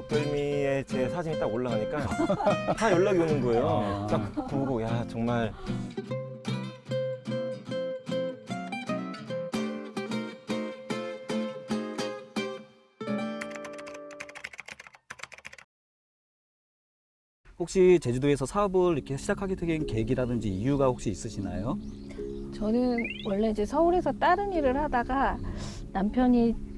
전국별미에 제 사진이 딱 올라가니까 다 연락이 오는 거예요. 아. 딱 보고 야 정말 혹시 제주도에서 사업을 이렇게 시작하게 된 계기라든지 이유가 혹시 있으시나요? 저는 원래 이제 서울에서 다른 일을 하다가 남편이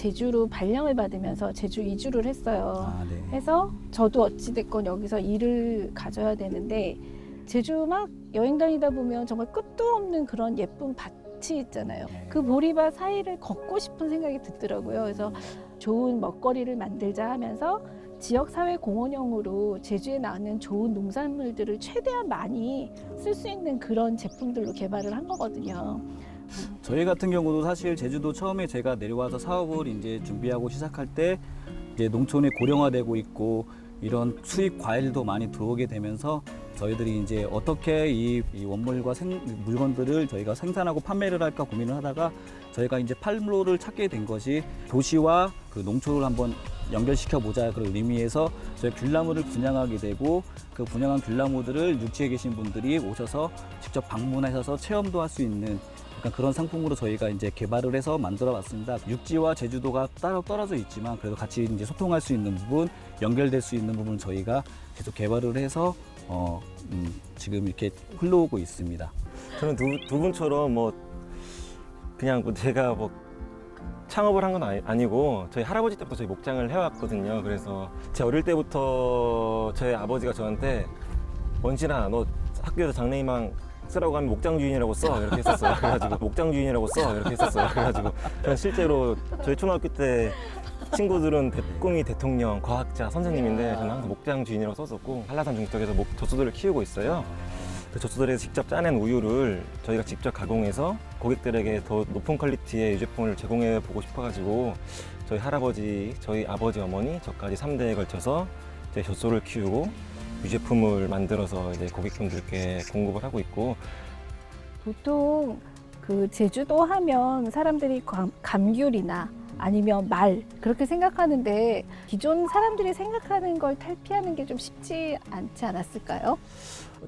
제주로 발령을 받으면서 제주 이주를 했어요. 아, 네. 해서 저도 어찌됐건 여기서 일을 가져야 되는데 제주 막 여행 다니다 보면 정말 끝도 없는 그런 예쁜 밭이 있잖아요. 네. 그 보리밭 사이를 걷고 싶은 생각이 들더라고요. 그래서 좋은 먹거리를 만들자 하면서 지역사회 공헌형으로 제주에 나는 좋은 농산물들을 최대한 많이 쓸 수 있는 그런 제품들로 개발을 한 거거든요. 저희 같은 경우도 사실 제주도 처음에 제가 내려와서 사업을 이제 준비하고 시작할 때 이제 농촌이 고령화되고 있고 이런 수입 과일도 많이 들어오게 되면서 저희들이 이제 어떻게 이, 이 원물과 생- 물건들을 저희가 생산하고 판매를 할까 고민을 하다가 저희가 이제 팔로를 찾게 된 것이 도시와 그 농촌을 한번 연결시켜 보자 그런 의미에서 저희 귤나무를 분양하게 되고 그 분양한 귤나무들을 육지에 계신 분들이 오셔서 직접 방문하셔서 체험도 할 수 있는 약간 그런 상품으로 저희가 이제 개발을 해서 만들어 봤습니다. 육지와 제주도가 따로 떨어져 있지만 그래도 같이 이제 소통할 수 있는 부분, 연결될 수 있는 부분 저희가 계속 개발을 해서 어, 음, 지금 이렇게 흘러오고 있습니다. 저는 두, 두 분처럼 뭐 그냥 뭐 제가 뭐 창업을 한 건 아니, 아니고 저희 할아버지 때부터 저희 목장을 해왔거든요. 그래서 제 어릴 때부터 저희 아버지가 저한테 원신아 너 학교에서 장래희망 쓰라고 하면 목장 주인이라고 써 이렇게 했었어요. 그래가지고 목장 주인이라고 써 이렇게 했었어요. 그래가지고 저는 실제로 저희 초등학교 때 친구들은 대- 꿈이 대통령, 과학자, 선생님인데 저는 항상 목장 주인이라고 썼었고 한라산 중턱에서 목 젖소들을 키우고 있어요. 그 젖소들에서 직접 짜낸 우유를 저희가 직접 가공해서 고객들에게 더 높은 퀄리티의 유제품을 제공해 보고 싶어가지고 저희 할아버지, 저희 아버지, 어머니, 저까지 3대에 걸쳐서 이제 젖소를 키우고 유제품을 만들어서 이제 고객분들께 공급을 하고 있고 보통 그 제주도 하면 사람들이 감, 감귤이나 아니면 말 그렇게 생각하는데 기존 사람들이 생각하는 걸 탈피하는 게 좀 쉽지 않지 않았을까요?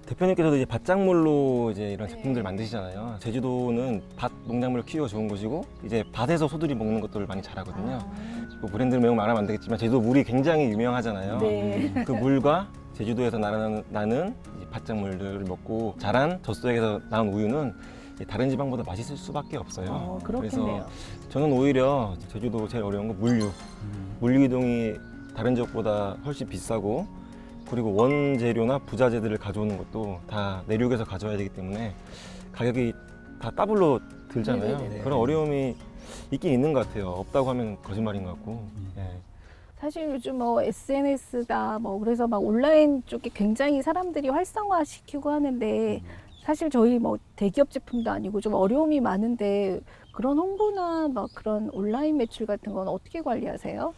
대표님께서도 이제 밭작물로 이제 이런 네. 제품들 만드시잖아요. 제주도는 밭 농작물을 키우기가 좋은 곳이고 이제 밭에서 소들이 먹는 것들을 많이 잘하거든요. 뭐 브랜드를 매우 말하면 안 되겠지만 제주도 물이 굉장히 유명하잖아요. 네. 그 물과 제주도에서 나는, 나는 이제 밭작물들을 먹고 자란 젖소에서 나온 우유는 다른 지방보다 맛있을 수밖에 없어요. 어, 그렇겠네요. 그래서 저는 오히려 제주도 제일 어려운 건 물류. 물류 이동이 다른 지역보다 훨씬 비싸고 그리고 원재료나 부자재들을 가져오는 것도 다 내륙에서 가져와야 되기 때문에 가격이 다 더블로 들잖아요. 네네네. 그런 어려움이 있긴 있는 것 같아요. 없다고 하면 거짓말인 것 같고. 예. 사실 요즘 뭐 SNS다 뭐 그래서 막 온라인 쪽에 굉장히 사람들이 활성화 시키고 하는데 사실 저희 뭐 대기업 제품도 아니고 좀 어려움이 많은데 그런 홍보나 막 그런 온라인 매출 같은 건 어떻게 관리하세요?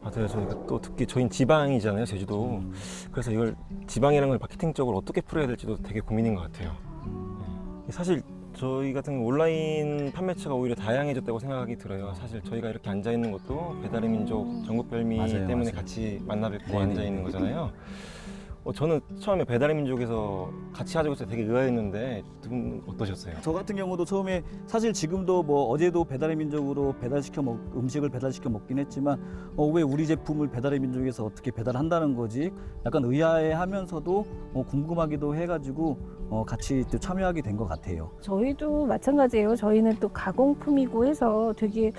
맞아요. 저희가 또 특히 저희 지방이잖아요, 제주도. 음. 그래서 이걸 지방이라는 걸 마케팅적으로 어떻게 풀어야 될지도 되게 고민인 것 같아요. 네. 사실 저희 같은 온라인 판매처가 오히려 다양해졌다고 생각이 들어요. 사실 저희가 이렇게 앉아 있는 것도 배달의 민족 전국별미 맞아요, 때문에 맞아요. 같이 만나 뵙고. 앉아 있는 거잖아요. 어, 저는 처음에 배달의 민족에서 같이 하자고 해서 되게 의아했는데 두 분 어떠셨어요? 저 같은 경우도 처음에 사실 지금도 뭐 어제도 배달의 민족으로 배달시켜 먹 음식을 배달시켜 먹긴 했지만 어, 왜 우리 제품을 배달의 민족에서 어떻게 배달한다는 거지 약간 의아해하면서도 어, 궁금하기도 해가지고 어, 같이 또 참여하게 된 것 같아요. 저희도 마찬가지예요. 저희는 또 가공품이고 해서 되게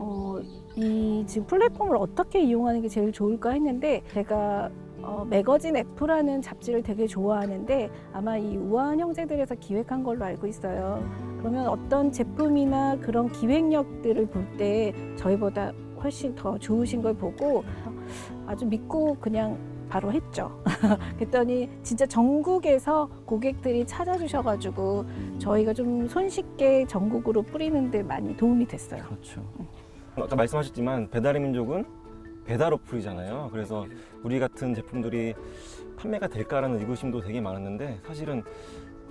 어, 이 지금 플랫폼을 어떻게 이용하는 게 제일 좋을까 했는데 제가 어, 매거진 F라는 잡지를 되게 좋아하는데 아마 이 우아한 형제들에서 기획한 걸로 알고 있어요. 그러면 어떤 제품이나 그런 기획력들을 볼 때 저희보다 훨씬 더 좋으신 걸 보고 아주 믿고 그냥 바로 했죠. 그랬더니 진짜 전국에서 고객들이 찾아주셔가지고 저희가 좀 손쉽게 전국으로 뿌리는데 많이 도움이 됐어요. 그렇죠. 아까 말씀하셨지만 배달의 민족은 배달 어플이잖아요. 그래서 우리 같은 제품들이 판매가 될까라는 의구심도 되게 많았는데 사실은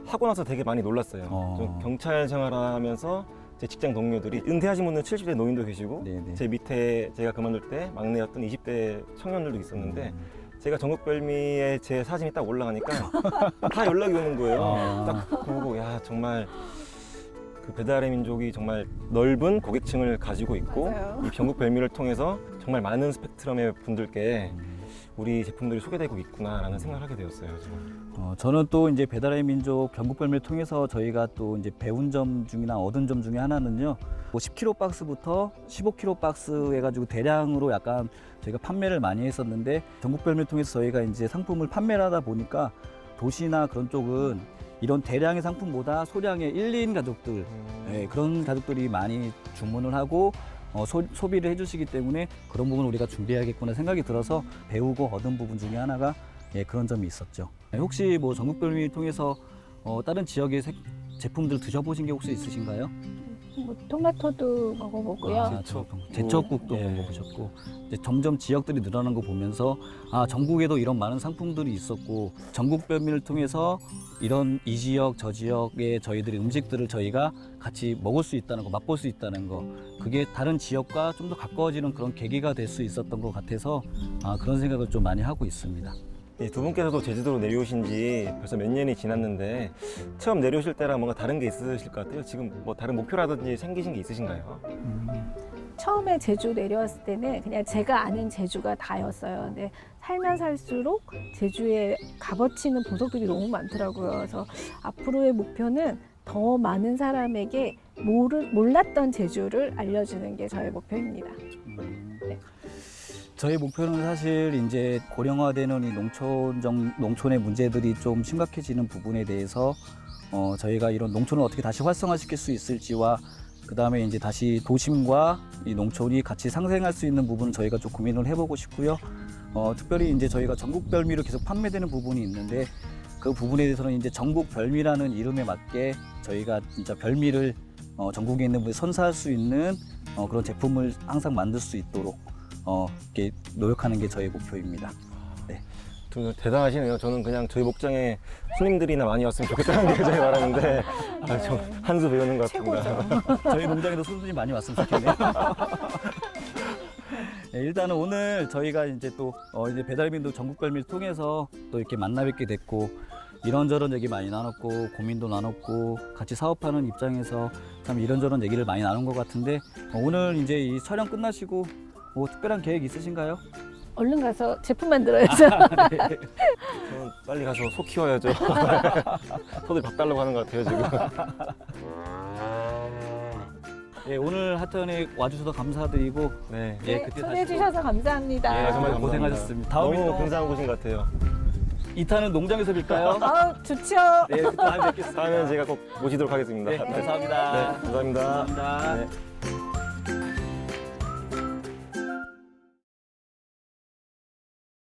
하고 나서 되게 많이 놀랐어요. 어. 좀 경찰 생활하면서 제 직장 동료들이 은퇴하신 분은 70대 노인도 계시고 네네. 제 밑에 제가 그만둘 때 막내였던 20대 청년들도 있었는데 제가 전국별미에 제 사진이 딱 올라가니까 다 연락이 오는 거예요. 아. 딱 보고 야 정말 그 배달의 민족이 정말 넓은 고객층을 가지고 있고 맞아요. 이 전국별미를 통해서 정말 많은 스펙트럼의 분들께 우리 제품들이 소개되고 있구나라는 생각을 하게 되었어요. 지금. 어, 저는 또 이제 배달의 민족 경국별미를 통해서 저희가 또 이제 배운 점 중이나 얻은 점 중에 하나는요. 뭐 10kg 박스부터 15kg 박스 해가지고 대량으로 약간 저희가 판매를 많이 했었는데 전국별미를 통해서 저희가 이제 상품을 판매를 하다 보니까 도시나 그런 쪽은 이런 대량의 상품보다 소량의 1, 2인 가족들 예, 그런 가족들이 많이 주문을 하고 어, 소, 소비를 해주시기 때문에 그런 부분 우리가 준비해야겠구나 생각이 들어서 배우고 얻은 부분 중에 하나가 예, 그런 점이 있었죠. 예, 혹시 뭐 전국별미 통해서 어, 다른 지역의 색- 제품들 드셔보신 게 혹시 있으신가요? 뭐 토마토도 먹어보고요. 아, 제첩국. 제철국도 예. 먹어보셨고 이제 점점 지역들이 늘어나는 거 보면서 아 전국에도 이런 많은 상품들이 있었고 전국별미를 통해서 이런 이 지역 저 지역의 저희들의 음식들을 저희가 같이 먹을 수 있다는 거 맛볼 수 있다는 거 그게 다른 지역과 좀 더 가까워지는 그런 계기가 될 수 있었던 것 같아서 아 그런 생각을 좀 많이 하고 있습니다. 이두 분께서도 제주도로 내려오신 지 벌써 몇 년이 지났는데 처음 내려오실 때랑 뭔가 다른 게 있으실 것 같아요. 지금 뭐 다른 목표라든지 생기신 게 있으신가요? 처음에 제주 내려왔을 때는 그냥 제가 아는 제주가 다였어요. 근데 살면 살수록 제주에 값어치는 보석들이 너무 많더라고요. 그래서 앞으로의 목표는 더 많은 사람에게 모르, 몰랐던 제주를 알려주는 게 저의 목표입니다. 네. 저희 목표는 사실 이제 고령화되는 이 농촌 정, 농촌의 문제들이 좀 심각해지는 부분에 대해서 어, 저희가 이런 농촌을 어떻게 다시 활성화시킬 수 있을지와 그 다음에 이제 다시 도심과 이 농촌이 같이 상생할 수 있는 부분을 저희가 좀 고민을 해보고 싶고요. 어, 특별히 이제 저희가 전국 별미로 계속 판매되는 부분이 있는데 그 부분에 대해서는 이제 전국 별미라는 이름에 맞게 저희가 진짜 별미를 어, 전국에 있는 분이 선사할 수 있는 어, 그런 제품을 항상 만들 수 있도록 어, 이렇게 노력하는 게 저희 목표입니다. 두분 대단하시네요. 저는 그냥 저희 목장에 손님들이나 많이 왔으면 좋겠다는 게 저희 바라는데 아, 저 한수 배우는 것 같습니다. 저희 농장에도 손님이 많이 왔으면 좋겠네요. 네, 일단은 오늘 저희가 이제 또 어, 이제 배달민도 전국 별미를 통해서 또 이렇게 만나 뵙게 됐고 이런저런 얘기 많이 나눴고 고민도 나눴고 같이 사업하는 입장에서 참 이런저런 얘기를 많이 나눈 것 같은데 어, 오늘 이제 이 촬영 끝나시고 뭐 특별한 계획 있으신가요? 얼른 가서 제품 만들어야죠. 저는 빨리 가서 소 키워야죠. 소들 밥 달라고 하는 것 같아요 지금. 예, 오늘 하여튼에 와주셔서 감사드리고 네. 예, 네, 그때 초대해 다시 주셔서 감사합니다. 네, 정말 감사합니다. 고생하셨습니다. 다음에 너무 또 근사한 곳인 것 같아요. 2탄은 농장에서 뵐까요? 아, 좋죠. 네, 다음에 뵙겠습니다. 다음에 제가 꼭 모시도록 하겠습니다. 네, 감사합니다. 네, 감사합니다. 감사합니다. 네.